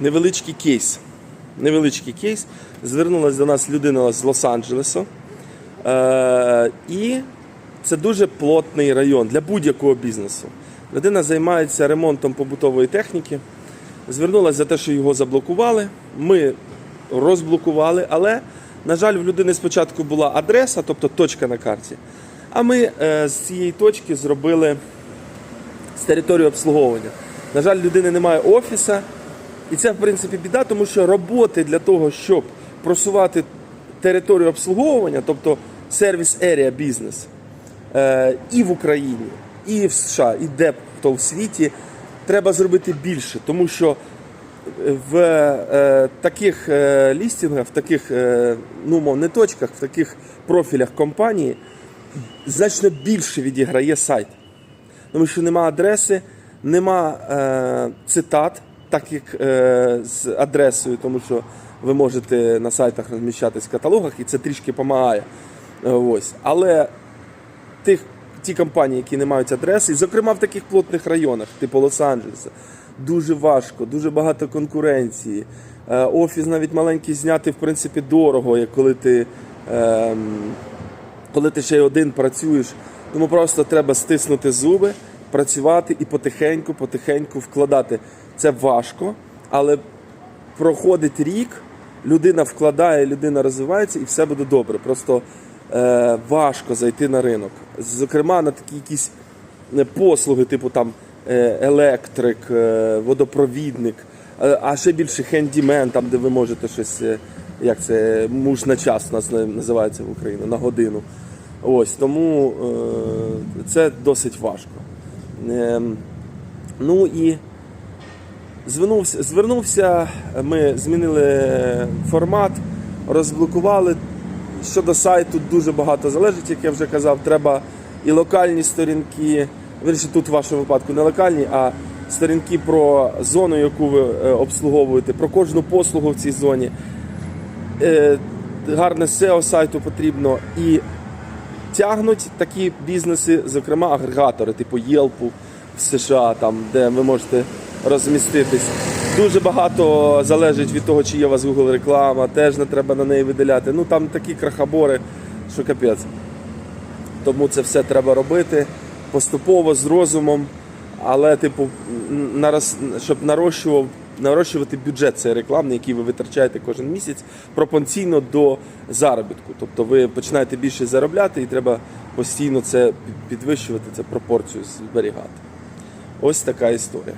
невеличкий кейс. Невеличкий кейс. Звернулася до нас людина з Лос-Анджелесу. Е, і це дуже плотний район для будь-якого бізнесу. Людина займається ремонтом побутової техніки. Звернулася за те, що його заблокували. Ми розблокували, але, на жаль, в людини спочатку була адреса, тобто точка на карті. А ми е, з цієї точки зробили з території обслуговування. На жаль, людини немає офіса, і це в принципі біда, тому що роботи для того, щоб просувати територію обслуговування, тобто сервіс ерія бізнес, і в Україні, і в США, і де то в світі, треба зробити більше, тому що в е, таких е, лістінгах, в таких, е, ну мов не точках, в таких профілях компанії значно більше відіграє сайт. Тому що нема адреси, нема е, цитат, так як е, з адресою, тому що ви можете на сайтах розміщатись в каталогах, і це трішки допомагає. Е, Ось. Але тих, ті компанії, які не мають адреси, зокрема в таких плотних районах, типу Лос-Анджелеса, дуже важко, дуже багато конкуренції. Е, Офіс навіть маленький зняти, в принципі, дорого, як коли ти. ем, коли ти ще й один працюєш. Тому просто треба стиснути зуби, працювати і потихеньку, потихеньку вкладати. Це важко, але проходить рік, людина вкладає, людина розвивається і все буде добре. Просто е, важко зайти на ринок. Зокрема, на такі якісь е, послуги, типу там е, електрик, е, водопровідник, е, а ще більше хендімен, там де ви можете щось, е, як це, муж на час у нас на- називається в Україні, на годину. Ось тому е, це досить важко. Ем, ну і звернувся, звернувся, ми змінили формат, розблокували. Щодо сайту дуже багато залежить, як я вже казав, треба і локальні сторінки, вірніше тут в вашому випадку не локальні, а сторінки про зону, яку ви е, обслуговуєте, про кожну послугу в цій зоні. Е, Гарне SEO сайту потрібно і тягнуть такі бізнеси, зокрема агрегатори, типу Єлпу в США, там, де ви можете розміститись. Дуже багато залежить від того, чи є у вас Google реклама, теж не треба на неї виділяти. Ну там такі крахобори, що капець. Тому це все треба робити поступово з розумом, але, типу, нарос- щоб нарощував, нарощувати бюджет цей рекламний, який ви витрачаєте кожен місяць, пропорційно до заробітку. Тобто ви починаєте більше заробляти і треба постійно це підвищувати, це пропорцію зберігати. Ось така історія.